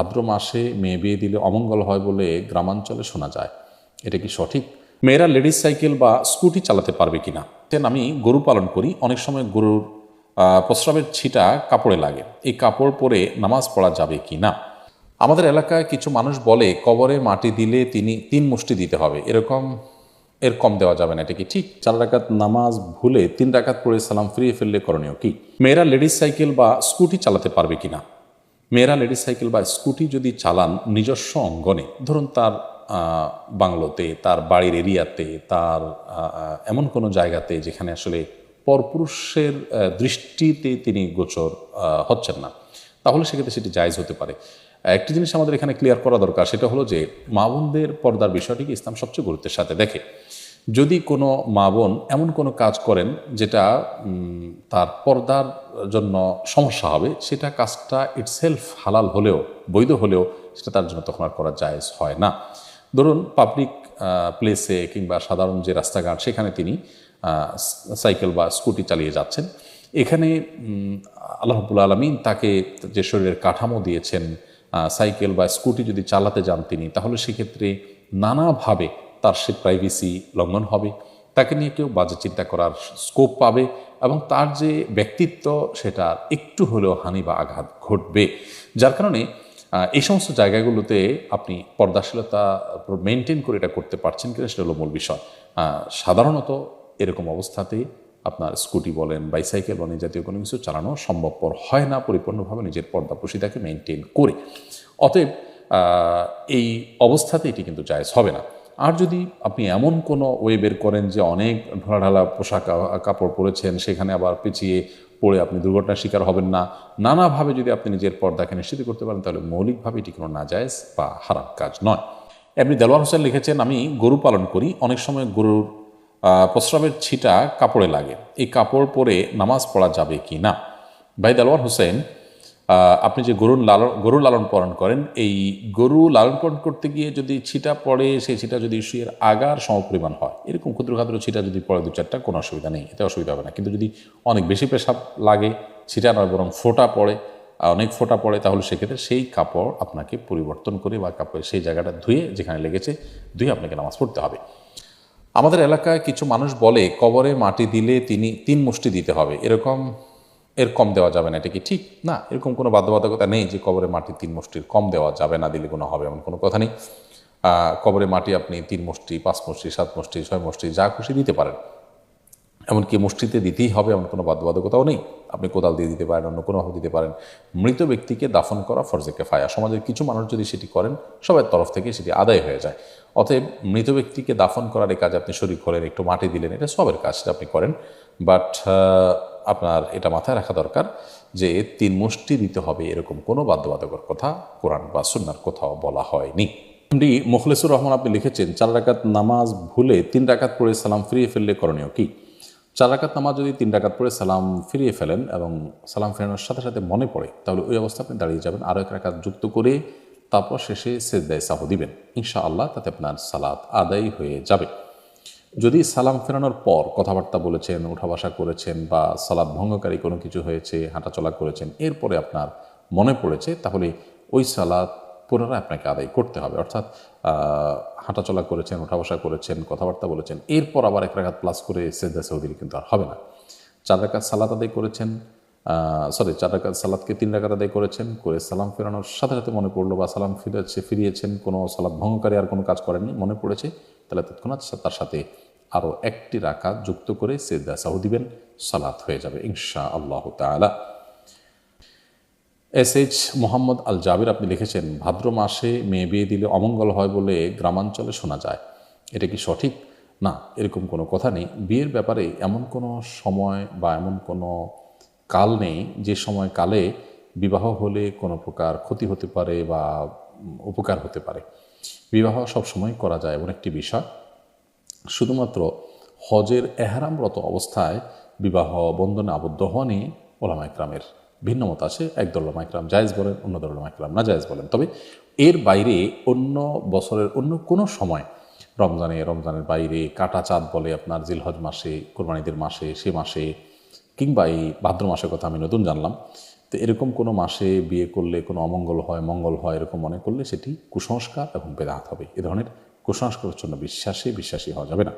ভাদ্র মাসে মেয়ে বিয়ে দিলে অমঙ্গল হয় বলে গ্রামাঞ্চলে শোনা যায়। এটা কি সঠিক? মেয়েরা লেডিস সাইকেল বা স্কুটি চালাতে পারবে কিনা? দেন আমি গরু পালন করি, অনেক সময় গরুর প্রস্রাবের ছিটা কাপড়ে লাগে। এই কাপড় পরে নামাজ পড়া যাবে কি না আমাদের এলাকায় কিছু মানুষ বলে, কবরে মাটি দিলে তিনি তিন মুষ্টি দিতে হবে। এরকম, এর কম দেওয়া যাবে না। এটা কি ঠিক? চার রাকাত নামাজ ভুলে তিন রাকাত পড়ে সালাম ফিরিয়ে ফেললে করণীয় কি? মেয়েরা লেডিস সাইকেল বা স্কুটি চালাতে পারবে কিনা? মেয়েরা লেডিস সাইকেল বা স্কুটি যদি চালান নিজস্ব অঙ্গনে, ধরুন তার বাংলোতে, তার বাড়ির এরিয়াতে, তার এমন কোনো জায়গাতে যেখানে আসলে পরপুরুষের দৃষ্টিতে তিনি গোচর হচ্ছেন না, তাহলে সেক্ষেত্রে সেটি জায়জ হতে পারে। একটি জিনিস আমাদের এখানে ক্লিয়ার করা দরকার, সেটা হলো যে মা বোনদের পর্দার বিষয়টিকে ইসলাম সবচেয়ে গুরুত্বের সাথে দেখে। যদি কোনো মা বোন এমন কোনো কাজ করেন যেটা তার পর্দার জন্য সমস্যা হবে, সেটা কাজটা ইটসেলফ হালাল হলেও, বৈধ হলেও, সেটা তার জন্য তখন আর করা জায়েজ হয় না। ধরুন পাবলিক প্লেসে কিংবা সাধারণ যে রাস্তাঘাট, সেখানে তিনি সাইকেল বা স্কুটি চালিয়ে যাচ্ছেন। এখানে আল্লাহবুল আল্লাহ আলমিন তাকে যে শরীরের কাঠামো দিয়েছেন সাইকেল বা স্কুটি যদি চালাতে যান তিনি, তাহলে সেক্ষেত্রে নানাভাবে তার সে প্রাইভেসি লঙ্ঘন হবে। তাকে নিয়ে কেউ বাজে চিন্তা করার স্কোপ পাবে এবং তার যে ব্যক্তিত্ব, সেটা একটু হলেও হানি বা আঘাত ঘটবে। যার কারণে এই সমস্ত জায়গাগুলোতে আপনি পর্দাশীলতা মেনটেন করে এটা করতে পারছেন কিনা, সেটা হলো মূল বিষয়। সাধারণত এরকম অবস্থাতে আপনার স্কুটি বলেন বাইসাইকেল বলেন জাতীয় কোনো কিছু চালানো সম্ভবপর হয় না, পরিপূর্ণভাবে নিজের পর্দা মেনটেন করে। অতএব এই অবস্থাতে এটি কিন্তু জায়জ হবে না। আর যদি আপনি এমন কোনো ওয়ে বের করেন যে অনেক ঢোলাঢালা পোশাক কাপড় পরেছেন, সেখানে আবার পিছিয়ে পড়ে আপনি দুর্ঘটনার শিকার হবেন না, নানাভাবে যদি আপনি নিজের পর্দাকে নিশ্চিত করতে পারেন, তাহলে মৌলিকভাবে এটি কোনো নাজায়জ বা হারাম কাজ নয়। এমনি দেলোয়ার হোসেন লিখেছেন, আমি গরু পালন করি, অনেক সময় গরুর প্রস্রাবের ছিটা কাপড়ে লাগে। এই কাপড় পরে নামাজ পড়া যাবে কি না? ভাই দেলোয়ার হোসেন আপনি যে গরুর লালন গরু লালন পালন করেন, এই গরু লালন পালন করতে গিয়ে যদি ছিটা পড়ে, সেই ছিটা যদি শুয়ের আগার সমপরিমাণ হয়, এরকম ক্ষুদ্র ক্ষুদ্র ছিটা যদি পড়ে, দু চারটা, কোনো অসুবিধা নেই, এতে অসুবিধা হবে না। কিন্তু যদি অনেক বেশি পেশাব লাগে, ছিটা নয়, বরং ফোঁটা পড়ে অনেক ফোঁটা পড়ে, তাহলে সেক্ষেত্রে সেই কাপড় আপনাকে পরিবর্তন করে বা কাপড় সেই জায়গাটা ধুয়ে যেখানে লেগেছে, ধুয়ে আপনাকে নামাজ পড়তে হবে। আমাদের এলাকায় কিছু মানুষ বলে, কবরে মাটি দিলে তিনি তিন মুষ্টি দিতে হবে। এরকম এর কম দেওয়া যাবে না, এটা কি ঠিক? না, এরকম কোনো বাধ্যবাধকতা নেই যে কবরে মাটি তিন মুষ্টির কম দেওয়া যাবে না, দিলে কোনো হবে, এমন কোনো কথা নেই। কবরে মাটি আপনি তিন মুষ্টি, পাঁচ মুষ্টি, সাত মুষ্টি, ছয় মুষ্টি, যা খুশি দিতে পারেন। এমনকি মুষ্টিতে দিতেই হবে, এমন কোনো বাধ্যবাধকতাও নেই। আপনি কোদাল দিয়ে দিতে পারেন, অন্য কোনোভাবে দিতে পারেন। মৃত ব্যক্তিকে দাফন করা ফরজে কেফায়া। সমাজের কিছু মানুষ যদি সেটি করেন, সবার তরফ থেকে সেটি আদায় হয়ে যায়। অতএব মৃত ব্যক্তিকে দাফন করার এই কাজে আপনি শরীর হলেন একটু মাটি দিলেন, এটা সবের কাজ, সেটা আপনি করেন। বাট আপনার এটা মাথায় রাখা দরকার যে তিন মুষ্টি দিতে হবে এরকম কোনো বাধ্যবাধকর কথা কোরআন বা সুন্নার কোথাও বলা হয়নি। ডি মুখলেসুর রহমান আপনি লিখেছেন, চার রাকাত নামাজ ভুলে তিন রাকাত পড়ে সালাম ফিরিয়ে ফেললে করণীয় কি? চার রাকাত নামাজ যদি তিন রাকাত পড়ে সালাম ফিরিয়ে ফেলেন এবং সালাম ফেরানোর সাথে সাথে মনে পড়ে, তাহলে ওই অবস্থা আপনি দাঁড়িয়ে যাবেন। আরও এক রাকাত যুক্ত করে তারপর শেষে সেজদায় সাহ দিবেন। ইনশা আল্লাহ তাতে আপনার সালাত আদায় হয়ে যাবে। যদি সালাম ফেরানোর পর কথাবার্তা বলেছেন উঠা বসা করেছেন বা সালাদ ভঙ্গকারী কোনো কিছু হয়েছে, হাঁটাচলা করেছেন, এরপরে আপনার মনে পড়েছে, তাহলে ওই সালাদ পুনরায় আপনাকে আদায় করতে হবে। অর্থাৎ হাঁটাচলা করেছেন উঠা বসা করেছেন, কথাবার্তা বলেছেন, এরপর আবার এক রাখাত প্লাস করে সেজদা সৌদির কিন্তু আর হবে না। চার সালাদ সালাত আদায় করেছেন সরি চার রাকাত সালাদকে তিন রাকাত আদায় করেছেন, করে সালাম ফেরানোর সাথে সাথে মনে পড়ল বা সালাম ফিরেছে, ফিরিয়েছেন, কোনো সালাদ ভঙ্গকারী আর কোনো কাজ করেননি, মনে পড়েছে। তাহলে তৎক্ষণাৎ তার সাথে আরও একটি রাকাত যুক্ত করে সেজদা সাহু দিবেন, সালাত হয়ে যাবে ইনশা আল্লাহ তাআলা। এস এইচ মোহাম্মদ আল জাবির আপনি লিখেছেন, ভাদ্র মাসে মেয়ে বিয়ে দিলে অমঙ্গল হয় বলে গ্রামাঞ্চলে শোনা যায়। এটা কি সঠিক? না, এরকম কোনো কথা নেই। বিয়ের ব্যাপারে এমন কোনো সময় বা এমন কোনো কাল নেই, যে সময় কালে বিবাহ হলে কোনো প্রকার ক্ষতি হতে পারে বা উপকার হতে পারে। বিবাহ সবসময় করা যায় এমন একটি বিষয়। শুধুমাত্র হজের এহারামরত অবস্থায় বিবাহ বন্ধনে আবদ্ধ হওয়া নিয়ে ওলামা ইকরামের ভিন্ন মত আছে একদল ওলামা ইকরাম জায়েজ বলেন, অন্য দল ইকরাম না জায়েজ বলেন। তবে এর বাইরে অন্য বছরের অন্য কোনো সময়, রমজানে, রমজানের বাইরে কাটা চাঁদ বলে আপনার জিলহজ মাসে, কোরবানিদের মাসে, সে মাসে কিংবা এই ভাদ্র মাসের কথা আমি নতুন জানলাম, তো এরকম কোনো মাসে বিয়ে করলে কোনো অমঙ্গল হয়, মঙ্গল হয় এরকম মনে করলে সেটি কুসংস্কার এবং বেদাত হবে। এ ধরনের কুসংস্কারের জন্য বিশ্বাসে, বিশ্বাসী হওয়া যাবে না।